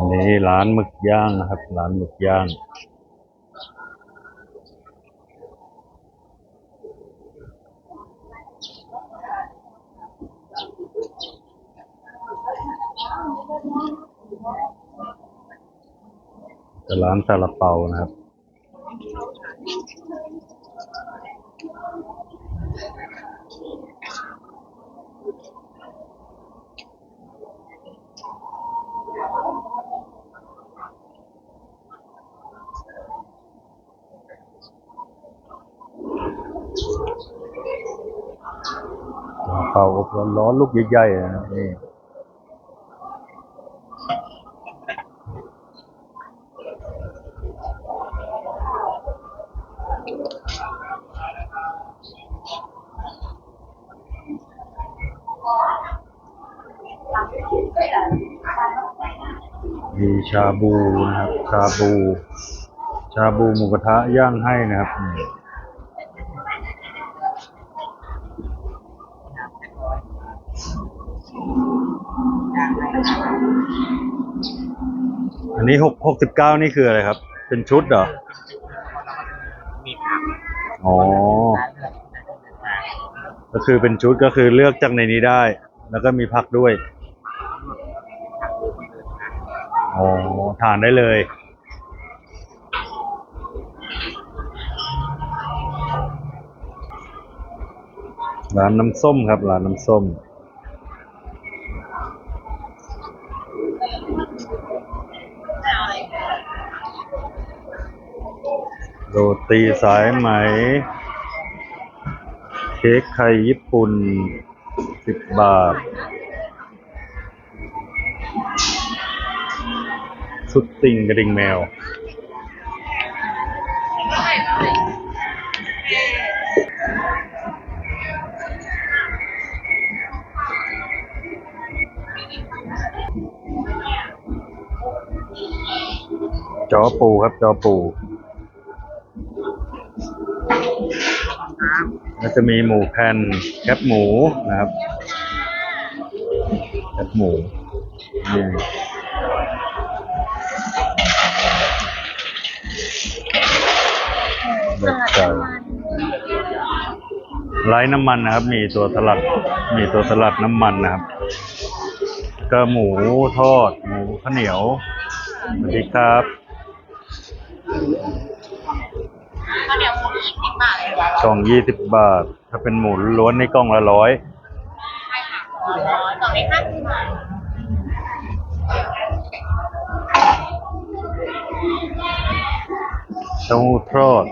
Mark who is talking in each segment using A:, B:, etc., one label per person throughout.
A: อันนี้ร้านหมึกย่างนะครับ ร้านหมึกย่างแต่ร้านซาลาเปานะครับ ปาอบร้อนลูกใหญ่ๆนะนี่มีชาบูนะครับ ชาบู ชาบูหมูกระทะย่างให้นะครับ อันนี้หกหกสิบเก้านี่คืออะไรครับ เป็นชุดเหรอ
B: มีผัก
A: อ๋อ
B: ก็
A: คือเป็นชุดก็คือเลือกจากในนี้ได้ แล้วก็มีผักด้วย อ๋อ ทานได้เลย ร้านน้ำส้มครับ ร้านน้ำส้ม โรตีสายไหม เค้กไข่ญี่ปุ่นสิบบาท ชุดติ่งกระดิ่งแมว จอปูครับจอปู แล้วจะมีหมูแผ่นแคบหมูนะครับแคบหมูนี่แบบไก่ไร้น้ำมันนะครับ มีตัวสลัด มีตัวสลัดน้ำมันนะครับก็หมูทอด หมูข้าวเหนียวสวัสดีครับ
B: ข้าวเหนียวหมูยี่สิบบาทเลย
A: กล่องยี่สิบบาท ถ้าเป็นหมูล้วนในกล่องละร้อย
B: ใช่ค่ะร้อยต่อไปห้าสิบบาท
A: เต้าหู้ทอด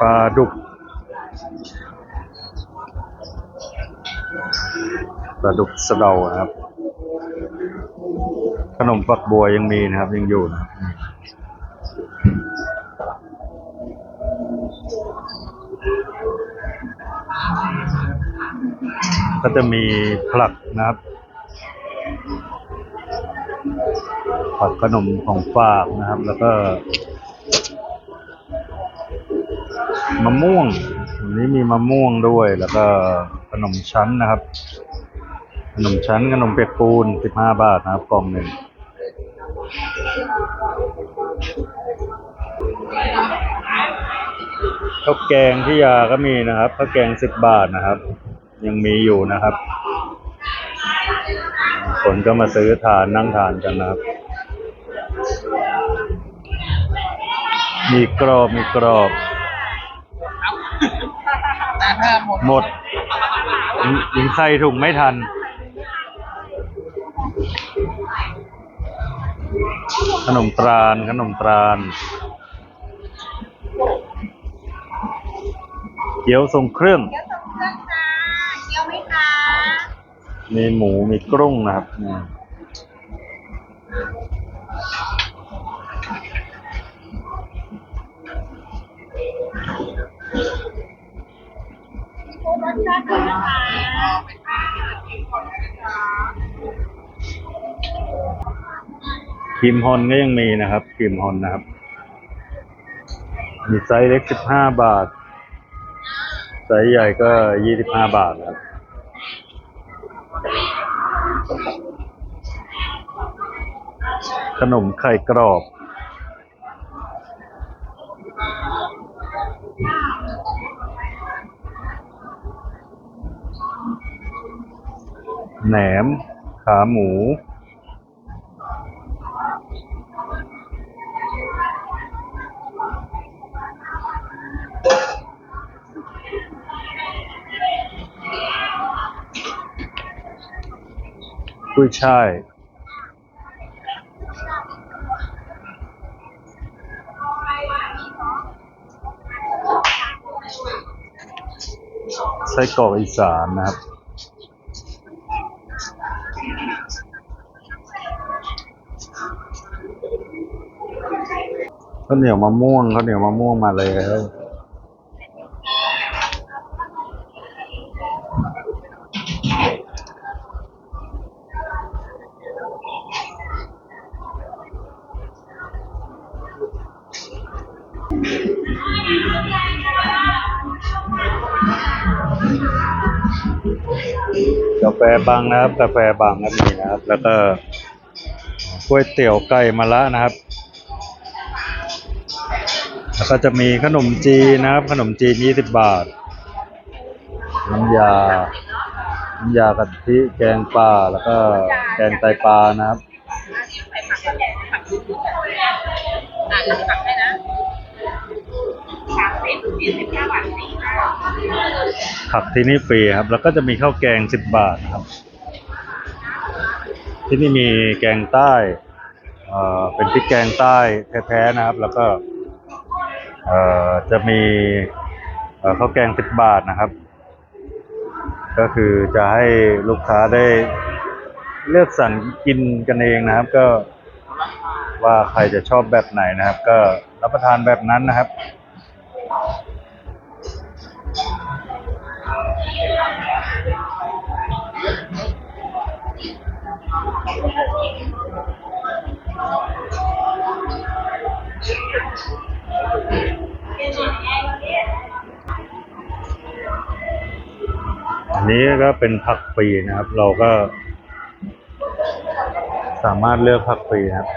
A: ปลาดุก ปลาดุกสะเดาครับ ขนมปักบัวยังมีนะครับ ยังอยู่นะก็จะมีผลักนะครับผักขนมของฝากนะครับ แล้วก็มะม่วงวันนี้มีมะม่วงด้วย แล้วก็ขนมชั้นนะครับ ขนมชั้นขนมเปียกปูนสิบห้าบาทนะครับกล่องหนึ่งข้าวแกงที่ยาก็มีนะครับข้าวแกงสิบบาทนะครับ ยังมีอยู่นะครับ คนก็มาซื้อทานนั่งทานกันนะครับ มีกรอบมีกรอบ
B: แต่ถ้าหมด
A: หมดยิงยิงใส่ถุงไม่ทัน ขนมตราลขนมตราลเกี๊ยวทรงเครื่อง
B: เกี๊ยวสองเครื่องจ้าเกี๊ยวไหมคะ
A: มีหมูมีกรุ้งนะครับนี่
B: รสชาติดีนะคะ
A: ครีมฮอนก็ยังมีนะครับครีมฮอนนะครับ มีไซส์เล็กสิบห้าบาท ไซส์ใหญ่ก็ยี่สิบห้าบาทครับขนมไข่กรอบ แหนม ขาหมู กุ้ยช่ายไส้กรอกอีสานนะครับ ข้าวเหนียวมะม่วงข้าวเหนียวมะม่วงมาแล้ว กาแฟบางนะครับ กาแฟบางก็มีนะครับ แล้วก็ก๋วยเตี๋ยวไก่มะระนะครับ แล้วก็จะมีขนมจีนนะครับ ขนมจีนยี่สิบบาท น้ำยา น้ำยากะทิ แกงปลา แล้วก็แกงไตปลานะครับ
B: ผักที่
A: นี่ฟรีครับ แล้วก็จะมีข้าวแกงสิบบาทครับ ที่นี่มีแกงใต้เอ่อเป็นพริกแกงใต้แท้ๆนะครับ แล้วก็เอ่อจะมีเอ่อข้าวแกงสิบบาทนะครับ ก็คือจะให้ลูกค้าได้เลือกสั่งกินกันเองนะครับ ก็ว่าใครจะชอบแบบไหนนะครับ ก็รับประทานแบบนั้นนะครับ นี้ก็เป็นผักฟรีนะครับ เราก็สามารถเลือกผักฟรีนะครับ